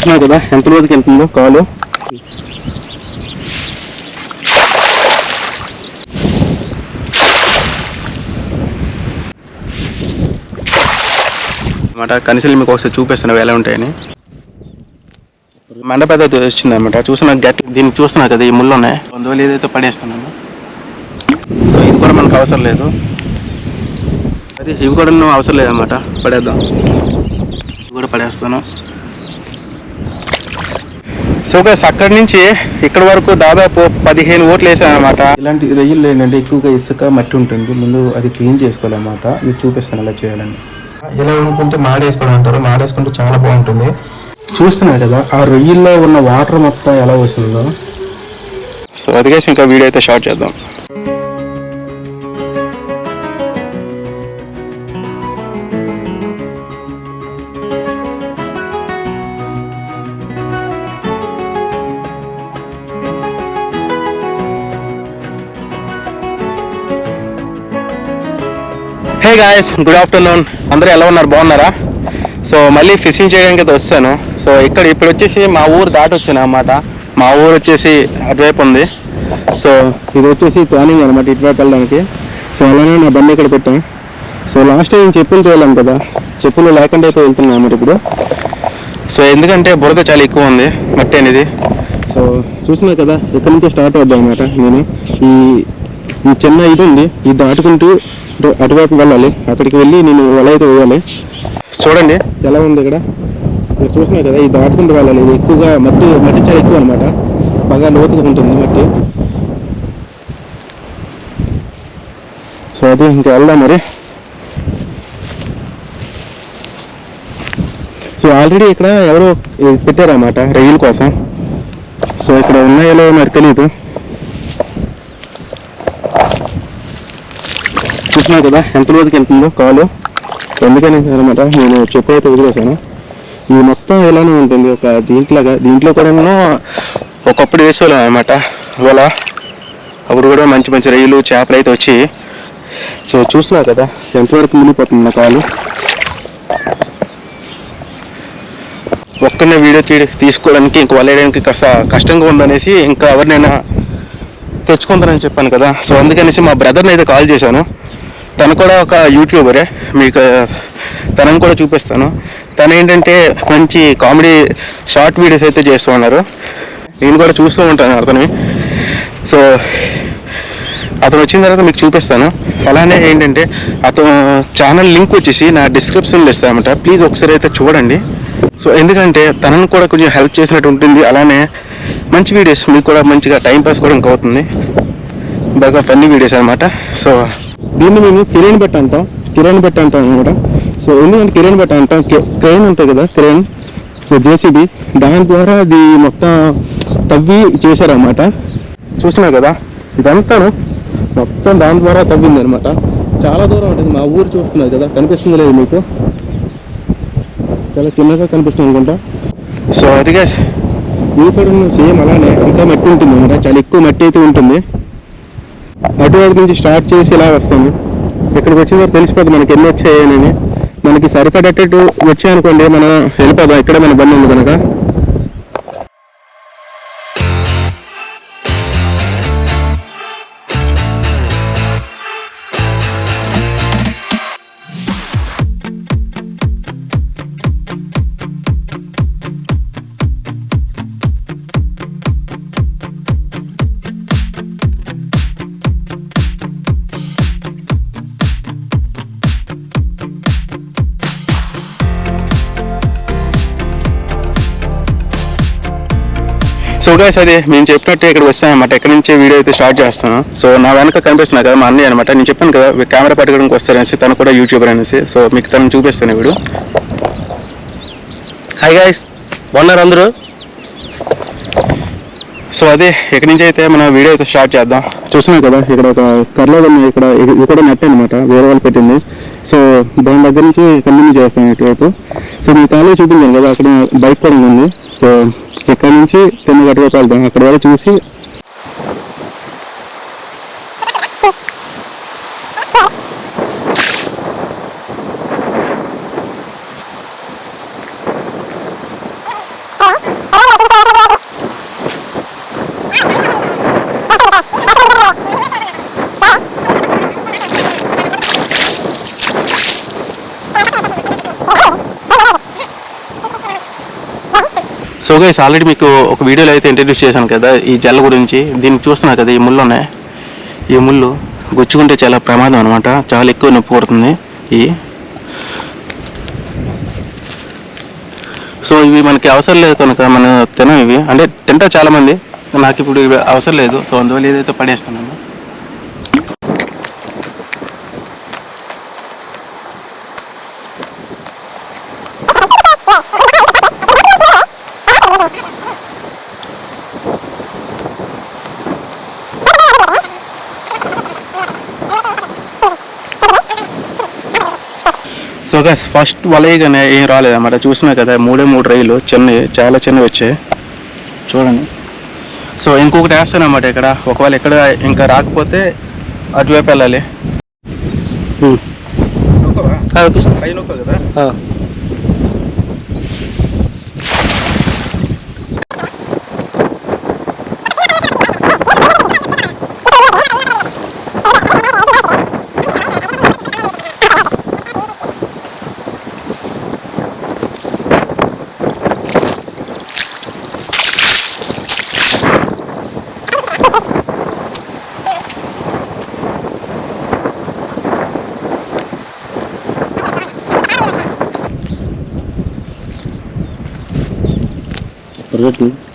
చూస్తున్నావు కదా? ఎంత రోజుకి వెళ్తుందో కాలు? అనమాట కనిసలు మీకు ఒకసారి చూపిస్తాను ఎలా ఉంటాయని. మండ పెద్ద వచ్చింది అనమాట చూసిన గట్ దీన్ని చూస్తున్నా కదా ఈ ముళ్ళు ఉన్నాయి వందోలు ఏదైతే పడేస్తున్నాను. సో ఇది కూడా మనకు అవసరం లేదు. అది ఇవి కూడా అవసరం లేదన్నమాట. పడేద్దాం. ఇవి కూడా పడేస్తాను. సో గైస్ అక్కడి నుంచి ఇక్కడ వరకు దాదాపు పదిహేను ఓట్లు వేసాను అనమాట ఇలాంటి రొయ్యలు ఏంటంటే ఎక్కువగా ఇసుక మట్టి ఉంటుంది. ముందు అది క్లీన్ చేసుకోవాలన్నమాట. ఇది చూపిస్తాను ఎలా చేయాలని. ఇలా అనుకుంటే మాడేసుకోవడం అంటారు. మాడేసుకుంటే చాలా బాగుంటుంది. చూస్తున్నారు కదా ఆ రొయ్యల్లో ఉన్న వాటర్ మొత్తం ఎలా వస్తుందో. సో అదిగేసి ఇంకా వీడియో అయితే షార్ట్ చేద్దాం. హే గాయస్ గుడ్ ఆఫ్టర్నూన్ అందరూ ఎలా ఉన్నారు? బాగున్నారా? సో మళ్ళీ ఫిషింగ్ చేయడానికి అయితే వస్తాను సో ఇక్కడ ఇప్పుడు వచ్చేసి మా ఊరు దాటి వచ్చాను అన్నమాట. మా ఊరు వచ్చేసి అటువైపు ఉంది. సో ఇది వచ్చేసి ప్లానింగ్ అనమాట ఇటువైపు వెళ్ళడానికి. సో అలానే నా బండి ఇక్కడ పెట్టాను. సో లాస్ట్ టైం చెప్పులు వెళ్ళాను కదా. చెప్పులు లేకుండా అయితే వెళ్తున్నాను అన్నమాట ఇప్పుడు. సో ఎందుకంటే బురద చాలా ఎక్కువ ఉంది మట్టి అనేది. సో చూసినా కదా ఇక్కడ నుంచే స్టార్ట్ అవుద్దాం అనమాట నేను ఈ ఈ చిన్న ఇది ఉంది ఇది దాటుకుంటూ అటువైపు వెళ్ళాలి. అక్కడికి వెళ్ళి నేను వల అయితే వేయాలి చూడండి. ఎలా ఉంది ఇక్కడ? మీరు చూసినా కదా ఇది దాటుకుంటూ వెళ్ళాలి. ఇది ఎక్కువగా మట్టి మట్టి చాలా ఎక్కువ అనమాట బాగా లోతుగా ఉంటుంది మట్టి. సో అది ఇంకా వెళ్దాం మరి. సో ఆల్రెడీ ఇక్కడ ఎవరో పెట్టారన్నమాట రైలు కోసం. సో ఇక్కడ ఉన్నాయో నాకు తెలియదు చూసినావు కదా ఎంత లోతుకి వెళ్తుందో కాలు? ఎందుకని అనమాట నేను చెప్పు అయితే వదిలేసాను ఈ మొత్తం ఇలానే ఉంటుంది ఒక దీంట్లోగా దీంట్లో కూడా ఒకప్పుడు వేసేవాళ్ళం అనమాట ఇవాళ అప్పుడు కూడా మంచి మంచి రైలు చేపలు అయితే వచ్చి సో చూసినా కదా ఎంతవరకు మునిగిపోతుంది నా కాలు? ఒక్కనే వీడియో తీ తీసుకోవడానికి ఇంక వలేయడానికి కాస్త కష్టంగా ఉందనేసి ఇంకా ఎవరినైనా తెచ్చుకుంటానని చెప్పాను కదా. సో అందుకనేసి మా బ్రదర్ని అయితే కాల్ చేశాను. తను కూడా ఒక యూట్యూబరే మీకు తనని కూడా చూపిస్తాను. తను ఏంటంటే మంచి కామెడీ షార్ట్ వీడియోస్ అయితే చేస్తూ ఉన్నారు. నేను కూడా చూస్తూ ఉంటాను అతని సో అతను వచ్చిన తర్వాత మీకు చూపిస్తాను. అలానే ఏంటంటే అతను ఛానల్ లింక్ వచ్చేసి నా డిస్క్రిప్షన్లో ఇస్తానమాట ప్లీజ్ ఒకసారి అయితే చూడండి. సో ఎందుకంటే తనను కూడా కొంచెం హెల్ప్ చేసినట్టు ఉంటుంది. అలానే మంచి వీడియోస్ మీకు కూడా మంచిగా టైం పాస్ కూడా ఇంకా అవుతుంది. బాగా ఫన్నీ వీడియోస్ అనమాట సో దీన్ని మేము కిరణ్ బెట్ అంటాం. కిరణ్ బెట్ అంటాం అనమాట. సో ఎందుకంటే కిరణ్ బెట్ అంటాం. క్రెయిన్ ఉంటాయి కదా క్రెయిన్ సో జేసీబీ దాని ద్వారా అది మొత్తం తవ్వి చేశారన్నమాట. చూసినావు కదా ఇదంతాను మొత్తం దాని ద్వారా తవ్వింది అనమాట. చాలా దూరం ఉంటుంది మా ఊరు చూస్తున్నారు కదా కనిపిస్తుంది లేదు మీకు? చాలా చిన్నగా కనిపిస్తుంది అనుకుంటా. సో అదిగా ఇది కూడా సేమ్ అలానే అంతా మట్టి ఉంటుంది అనమాట. చాలా ఎక్కువ మట్టి అయితే ఉంటుంది. అటువైపు నుంచి స్టార్ట్ చేసి ఇలా వస్తుంది? ఇక్కడికి వచ్చిన తర్వాత తెలిసిపోతుంది మనకి ఎన్ని వచ్చాయని మనకి సరిపడేటట్టు వచ్చాయనుకోండి మనం వెళ్ళిపోదాం ఇక్కడే మన బండి ఉంది కనుక. సో గైస్ అది నేను చెప్పినట్టు ఇక్కడ వస్తాను ఎక్కడి ఇక్కడ నుంచి వీడియో అయితే స్టార్ట్ చేస్తాను. సో నా వెనక కనిపిస్తున్నా కదా మా అన్నయ్య అనమాట నేను చెప్పాను కదా కెమెరా పట్టుకోవడానికి వస్తారనేసి తను కూడా యూట్యూబర్ అనేసి. సో మీకు తను చూపిస్తాను వీడు. హాయ్ గాయస్ బాగున్నారు అందరూ? సో అదే ఇక్కడి నుంచి అయితే మనం వీడియో అయితే స్టార్ట్ చేద్దాం. చూస్తున్నాం కదా ఇక్కడ ఒక కర్లో ఇక్కడ ఇక్కడ ఇది నెట్ అనమాట వేరే వాళ్ళు పెట్టింది. సో దాని దగ్గర నుంచి కంటిన్యూ చేస్తాను ఇటువైపు. సో మీ కాలేజ్ చూపించాను కదా అక్కడ బైక్ కూడా ఉంది. సో ఇక్కడ నుంచి తిన్న గట్టువైపు అక్కడ వరకు చూసి ఫ్రెండ్స్ ఆల్రెడీ మీకు ఒక వీడియోలో అయితే ఇంట్రడ్యూస్ చేశాను కదా ఈ జల్ల గురించి. దీన్ని చూస్తున్నారు కదా ఈ ముళ్ళు ఉన్నాయి ఈ ముళ్ళు గుచ్చుకుంటే చాలా ప్రమాదం అనమాట చాలా ఎక్కువ నొప్పి కొడుతుంది ఈ. సో ఇవి మనకి అవసరం లేదు కనుక మనం తినం ఇవి. అంటే తింటా చాలామంది నాకు ఇప్పుడు ఇవి అవసరం లేదు. సో అందువల్ల ఏదైతే పడేస్తున్నాను సో గస్ ఫస్ట్ వలయగానే ఏం రాలేదన్నమాట చూసినా కదా మూడే మూడు రైలు చిన్నవి చాలా చిన్నవి వచ్చాయి. చూడండి. సో ఇంకొకటి వేస్తానమాట ఇక్కడ. ఒకవేళ ఇక్కడ ఇంకా రాకపోతే అటువైపు వెళ్ళాలి. కదా? good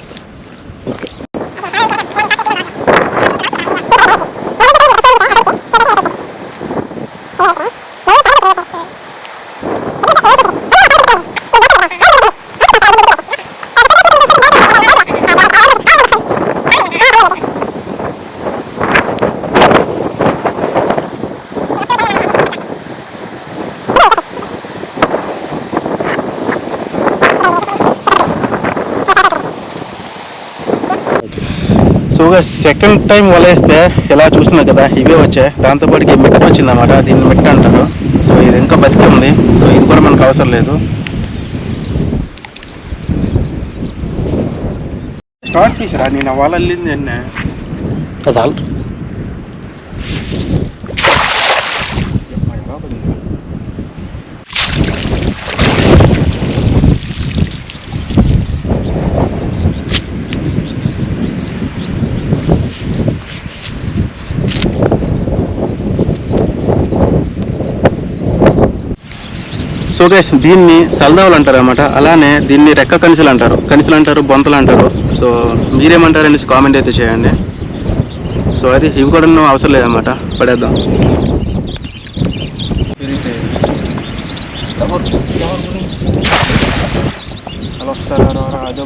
సో సెకండ్ టైం వలేస్తే ఇలా చూస్తున్నా కదా ఇవే వచ్చాయి దాంతోపాటు ఈ మిట్ట వచ్చిందన్నమాట దీన్ని మిట్ట అంటారు. సో ఇది ఇంకా బతికే ఉంది సో ఇది కూడా మనకు అవసరం లేదు. స్టార్ట్ చేసారా నేను వాళ్ళ వెళ్ళింది అన్న సో గైస్ దీన్ని సల్దావులు అంటారు అనమాట అలానే దీన్ని రెక్క కనిసలు అంటారు. కనిసలు అంటారు బొంతలు అంటారు. సో మీరేమంటారు అనేసి కామెంట్ అయితే చేయండి. సో అది ఇవి కూడా అవసరం లేదన్నమాట. పడేద్దాం. హలో సార్ అదో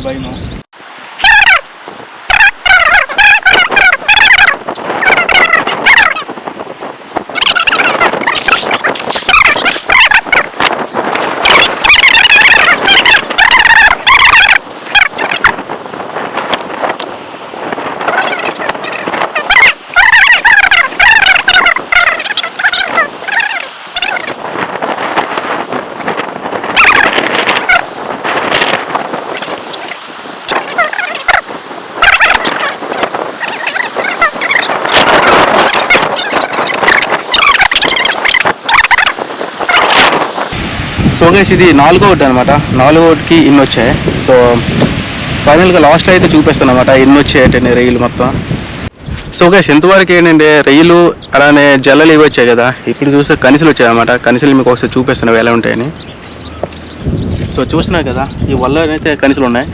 సో గైస్ ఇది నాలుగో ఒకటి అనమాట నాలుగో ఒకటికి ఇన్ని వచ్చాయి. సో ఫైనల్గా లాస్ట్లో అయితే చూపిస్తాను అనమాట ఎన్ని వచ్చాయి రైలు మొత్తం. సో గైస్ ఎంతవరకు ఏంటంటే రైలు అలానే జల్లలు ఇవి వచ్చాయి కదా. ఇప్పుడు చూస్తే కనిసలు వచ్చాయి అనమాట కనిసలు మీకు ఒకసారి చూపిస్తున్నావు ఎలా ఉంటాయని. సో చూస్తున్నారు కదా ఈ వల్ల అయితే కనిసలు ఉన్నాయి.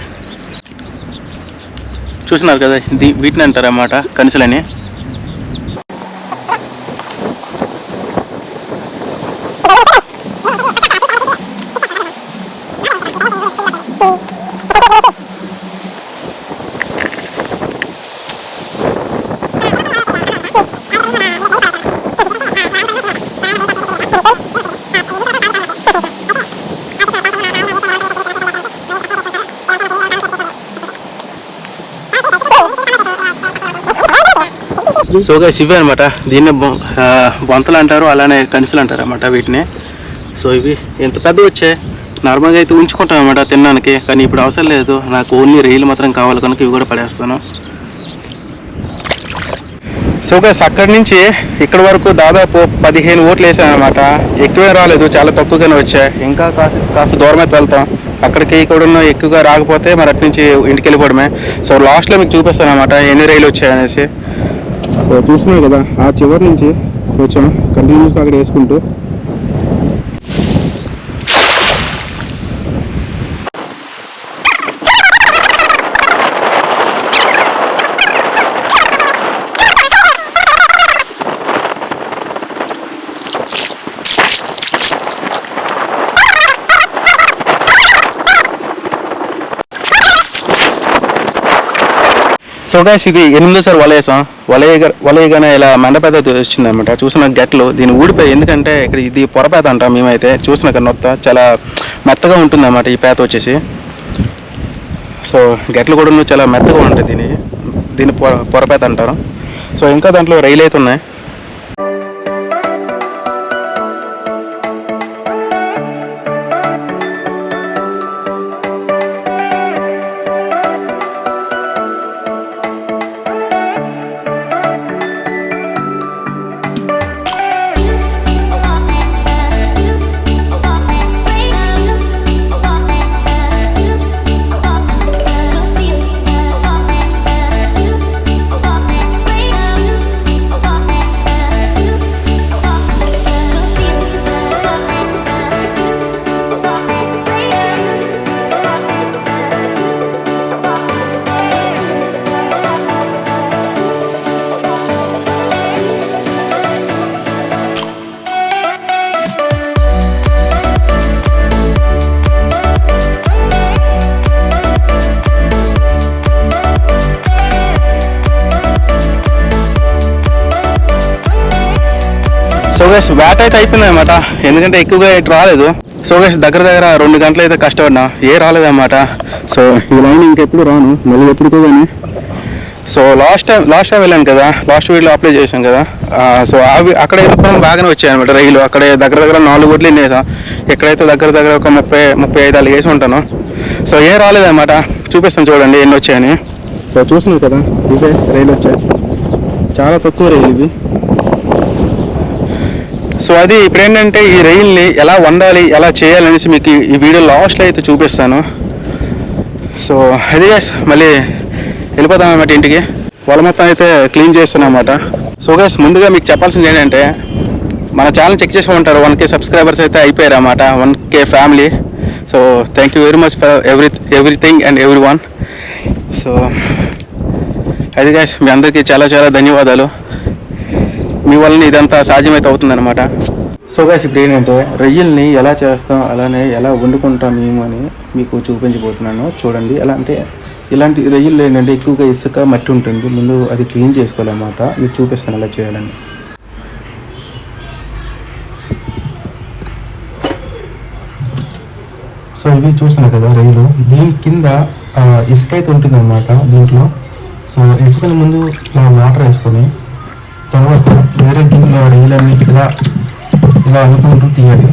చూస్తున్నారు కదా ఇది వీటిని అంటారు అన్నమాట కనిసలని. సో గైస్ ఇవే అనమాట దీన్ని బొంతలు అంటారు అలానే కనిసలు అంటారు అనమాట వీటిని. సో ఇవి ఎంత పెద్ద వచ్చాయి? నార్మల్గా అయితే ఉంచుకుంటాం అనమాట తినడానికి కానీ ఇప్పుడు అవసరం లేదు. నాకు ఓన్లీ రైలు మాత్రం కావాలి కనుక ఇవి కూడా పడేస్తాను. సో గైస్ అక్కడి నుంచి ఇక్కడ వరకు దాదాపు పదిహేను ఓట్లు వేసాను అనమాట ఎక్కువే రాలేదు చాలా తక్కువగానే వచ్చాయి. ఇంకా కాస్త కాస్త దూరం అయితే వెళ్తాం. అక్కడికి కూడా ఎక్కువగా రాకపోతే మరి అటు నుంచి ఇంటికి వెళ్ళిపోవడమే. సో లాస్ట్లో మీకు చూపిస్తాను అనమాట ఎన్ని రైలు వచ్చాయనేసి సో చూసినాయి కదా ఆ చివరి నుంచి వచ్చాను కంటిన్యూస్గా అక్కడ వేసుకుంటూ. సో గాయస్ ఇది ఎనిమిదోసారి వలయసం. వేసాం వలయగానే ఇలా మండపేద వచ్చింది అనమాట చూసిన గట్లు దీని ఊడిపోయి ఎందుకంటే ఇక్కడ ఇది పొరపేత అంటాం మేమైతే చూసిన నొత్త చాలా మెత్తగా ఉంటుంది అనమాట ఈ పేత వచ్చేసి. సో గట్లు కూడా చాలా మెత్తగా ఉంటాయి దీని దీని పొర పొరపేత అంటారు. సో ఇంకా దాంట్లో రైలు అయితే ఉన్నాయి. గైస్ బ్యాట్ అయితే అయిపోయింది అనమాట ఎందుకంటే ఎక్కువగా ఇటు రాలేదు. సో గైస్ దగ్గర దగ్గర రెండు గంటలు అయితే కష్టపడినా. ఏ రాలేదన్నమాట. సో ఈ లైన్ ఇంకెప్పుడు రాను. మళ్ళీ ఎప్పుడుకో కానీ. So last time last time వెళ్ళాను కదా. లాస్ట్ వీక్లో అప్లై చేశాను కదా. సో అవి అక్కడ వెళ్ళిపోవడం బాగానే వచ్చాయి అనమాట రైలు. అక్కడ దగ్గర దగ్గర నాలుగు ఓట్లు వేసాం ఎక్కడైతే దగ్గర దగ్గర ఒక ముప్పై ముప్పై ఐదు అలా వేసి ఉంటాను. సో ఏం రాలేదన్నమాట. చూపిస్తాను చూడండి ఎన్ని వచ్చాయని. సో చూసినావు కదా ఇవే రైలు వచ్చాయి. చాలా తక్కువ రైలు ఇవి. సో అది ఇప్పుడు ఏంటంటే ఈ రైల్ని ఎలా వండాలి ఎలా చేయాలనేసి మీకు ఈ- వీడియో లాస్ట్లో అయితే చూపిస్తాను. సో అది గ్యాస్ మళ్ళీ వెళ్ళిపోతాం అన్నమాట ఇంటికి. వాళ్ళ మొత్తం అయితే క్లీన్ చేస్తున్నాం అన్నమాట. సో గ్యాస్ ముందుగా మీకు చెప్పాల్సింది ఏంటంటే మన ఛానల్ చెక్ చేసి ఉంటారు వన్ కే సబ్స్క్రైబర్స్ అయితే అయిపోయారు అన్నమాట. One K family. So thank you very much for every everything and everyone so అది గ్యాస్ మీ అందరికీ చాలా చాలా ధన్యవాదాలు. మీ వలన ఇదంతా సాధ్యమైతే అవుతుందన్నమాట. సో గాస్ ఇప్పుడు ఏంటంటే రొయ్యల్ని ఎలా చేస్తాం అలానే ఎలా వండుకుంటాం మేము అని మీకు చూపించబోతున్నాను. చూడండి ఎలా అంటే ఇలాంటి రొయ్యలు ఏంటంటే ఎక్కువగా ఇసుక మట్టి ఉంటుంది. ముందు అది క్లీన్ చేసుకోవాలన్నమాట. మీకు చూపిస్తాను ఎలా చేయాలని. సో ఇవి చూస్తున్నారు కదా రైలు దీని కింద ఇసుక అయితే ఉంటుంది అనమాట దీంట్లో. సో ఇసుకని ముందు వాటర్ వేసుకొని తర్వాత వేరే గిన్నెలో ఇలా ఇలా అనుకుంటూ తీయాలి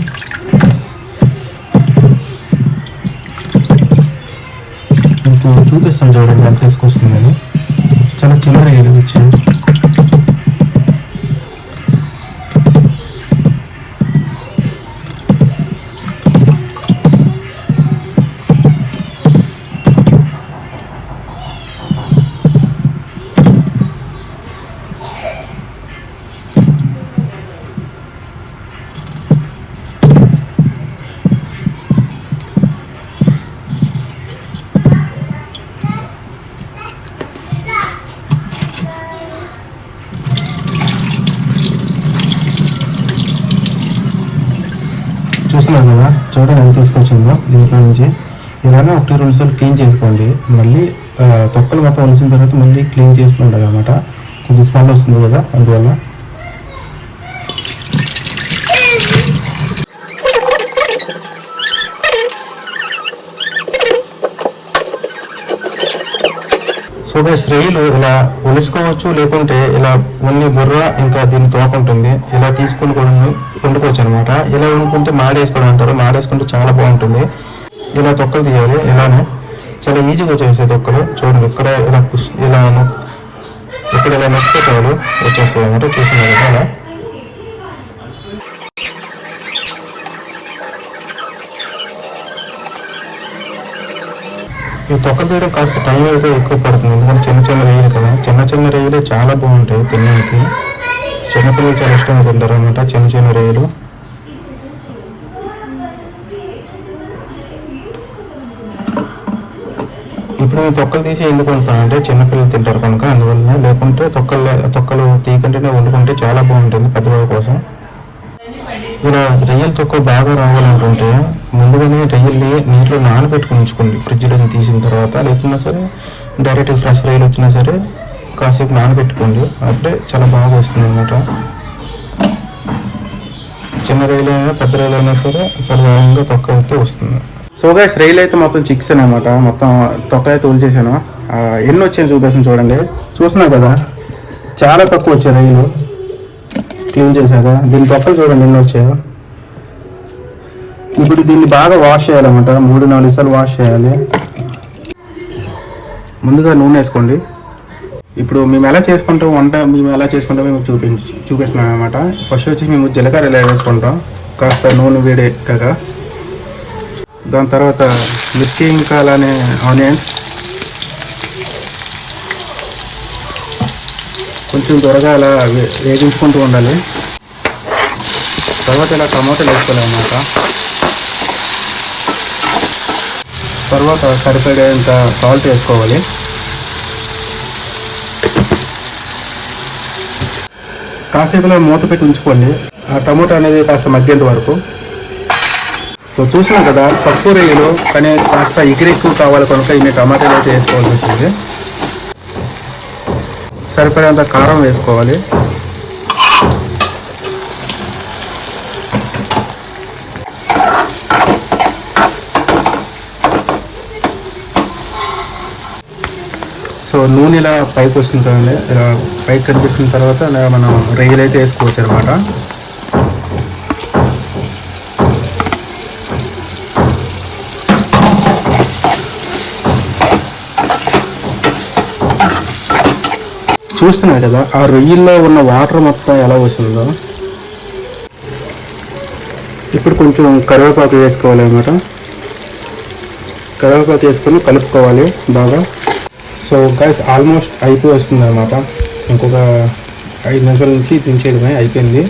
మీకు చూపిస్తాను చూడండి ఎంత తీసుకొస్తుందని చాలా చిన్న రైలు వచ్చాయి చూస్తున్నారు కదా చూడండి ఎంత తీసుకొచ్చిందో దీంట్లో నుంచి. ఇలానే ఒకటి రెండు సార్లు క్లీన్ చేసుకోండి. మళ్ళీ తొక్కలు మొత్తం వలిసిన తర్వాత మళ్ళీ క్లీన్ చేస్తూ అనమాట కొంచెం స్మెల్ వస్తుంది కదా అందువల్ల. సో స్త్రీలు ఇలా ఒలుసుకోవచ్చు లేకుంటే ఇలా ఉన్ని బుర్ర ఇంకా దీన్ని తోక ఉంటుంది ఇలా తీసుకుని కూడా వండుకోవచ్చు అనమాట ఇలా వండుకుంటే మాడేసుకోవడం అంటారు మాడేసుకుంటే చాలా బాగుంటుంది. ఇలా తొక్కలు తీయాలి ఇలానే. చాలా ఈజీగా వచ్చేస్తాయి తొక్కలు చూడండి ఇక్కడ ఇలా ఇలా ఇక్కడ ఇలా నొక్కే చాలు వచ్చేస్తాయి అనమాట చూసిన కదా. అలా ఈ తొక్క తీయడం కాస్త టైం అయితే ఎక్కువ పడుతుంది. ఎందుకంటే చిన్న చిన్న రొయ్యలు కదా. చిన్న చిన్న రొయ్యలే చాలా బాగుంటాయి తినడానికి. చిన్నపిల్లలు చాలా ఇష్టంగా తింటారు అనమాట చిన్న చిన్న రొయ్యలు. ఇప్పుడు నేను తొక్కలు తీసి ఎందుకు వండుతానంటే చిన్నపిల్లలు తింటారు కనుక అందువల్ల లేకుంటే తొక్కలు తొక్కలు తీయకుంటేనే వండుకుంటే చాలా బాగుంటుంది పెద్దవాళ్ళ కోసం. ఇలా రొయ్యల తొక్కలు బాగా రావాలనుకుంటే ముందుగానే రొయ్యల్ని నీటిలో నానబెట్టుకుని ఉంచుకోండి. ఫ్రిడ్జ్లో తీసిన తర్వాత లేకున్నా సరే డైరెక్ట్ ఫ్రెష్ రొయ్యలు వచ్చినా సరే కాసేపు నానబెట్టుకోండి. అప్పుడే చాలా బాగా వస్తుంది అనమాట చిన్న రైలు అయినా పెద్ద రైలు అయినా సరే చాలా వేగంగా తొక్క అయితే వస్తుంది. సో గైస్ రైలు అయితే మొత్తం చిక్స్ అనమాట మొత్తం తొక్క అయితే ఉల్చేసాను ఎన్ని వచ్చాయి చూపిస్తాను చూడండి. చూసినా కదా చాలా తక్కువ వచ్చాయి రైలు. క్లీన్ చేశాక. దీని తొక్కలు చూడండి ఎన్ని వచ్చాయో. ఇప్పుడు దీన్ని బాగా వాష్ చేయాలన్నమాట. మూడు నాలుగు సార్లు వాష్ చేయాలి. ముందుగా నూనె వేసుకోండి. ఇప్పుడు మేము ఎలా చేసుకుంటాం వంట మేము ఎలా చేసుకుంటాం మేము చూపించి చూపిస్తున్నాం అనమాట ఫస్ట్ వచ్చి మేము జీలకర్ర ఇలా వేసుకుంటాం. కాస్త నూనె వేడి ఎక్కగా దాని తర్వాత మిర్చి ఇంకా అలానే ఆనియన్స్. కొంచెం త్వరగా అలా వే- వేగించుకుంటూ ఉండాలి. తర్వాత ఇలా టమాటాలు వేసుకోవాలన్నమాట. తర్వాత సరిపడేంత సాల్ట్ వేసుకోవాలి. కాసేపులో మూత పెట్టి ఉంచుకోండి. ఆ టమోటా అనేది కాస్త మగ్గేంత వరకు. సో చూసినాం కదా తక్కువ రేయిలో కానీ కాస్త ఎక్కువ కావాలి కనుక ఇన్ని టమాటాలు అయితే వేసుకోవాల్సి వచ్చింది. సరిపడేంత కారం వేసుకోవాలి. సో నూనె ఇలా పైకి వస్తుంది కదండి. ఇలా పైకి కనిపిస్తున్న తర్వాత ఇలా మనం రొయ్యలు అయితే వేసుకోవచ్చు అనమాట చూస్తున్నాయి కదా ఆ రొయ్యల్లో ఉన్న వాటర్ మొత్తం ఎలా వస్తుందో. ఇప్పుడు కొంచెం కరివేపాకు వేసుకోవాలి అనమాట కరివేపాకు వేసుకొని కలుపుకోవాలి బాగా. సో గైస్ ఆల్మోస్ట్ అయిపోయి వస్తుంది అనమాట ఇంకొక ఐదు నిమిషాల నుంచి దించేయడమే అయిపోయింది.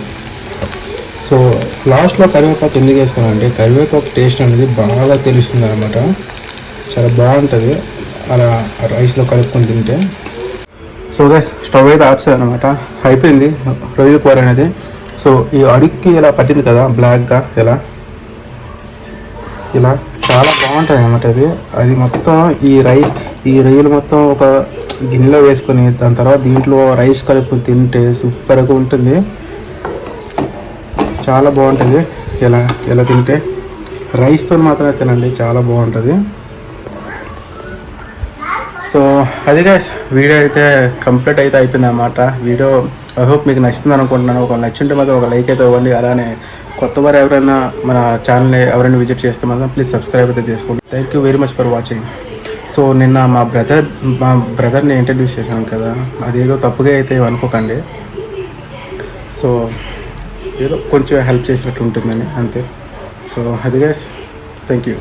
సో లాస్ట్లో కరివేపాకు ఎందుకు వేసుకోవాలంటే కరివేపాకు టేస్ట్ అనేది బాగా తెలుస్తుంది అనమాట చాలా బాగుంటుంది. అలా రైస్లో కలుపుకొని తింటే. సో గైస్ స్టవ్ అయితే ఆర్చేది అనమాట అయిపోయింది రొయ్యల కూర అనేది. సో ఈ అడుక్కి ఇలా పట్టింది కదా బ్లాక్గా ఇలా ఇలా. చాలా బాగుంటుంది అనమాట అది అది మొత్తం ఈ రైస్ ఈ రొయ్యలు మొత్తం ఒక గిన్నెలో వేసుకొని దాని తర్వాత దీంట్లో రైస్ కలుపుకొని తింటే సూపర్గా ఉంటుంది. చాలా బాగుంటుంది. ఇలా ఇలా తింటే రైస్తో మాత్రమే తినండి చాలా బాగుంటుంది. సో అది గైస్ వీడియో అయితే కంప్లీట్ అయితే అయిపోయింది అనమాట వీడియో ఐ హోప్ మీకు నచ్చుతుంది అనుకుంటున్నాను ఒక నచ్చింటే మాత్రం ఒక లైక్ అయితే ఇవ్వండి. అలానే కొత్త వారు ఎవరైనా మన ఛానల్ ఎవరైనా విజిట్ చేస్తే మాత్రం ప్లీజ్ సబ్స్క్రైబ్ అయితే చేసుకోండి. Thank you very much for watching so నిన్న మా బ్రదర్ మా బ్రదర్ని ఇంట్రడ్యూస్ చేశాను కదా. అదేదో తప్పుగా అయితే అనుకోకండి. సో ఏదో కొంచెం హెల్ప్ చేసినట్టు ఉంటుందని అంతే. సో అది గైస్ థ్యాంక్ యూ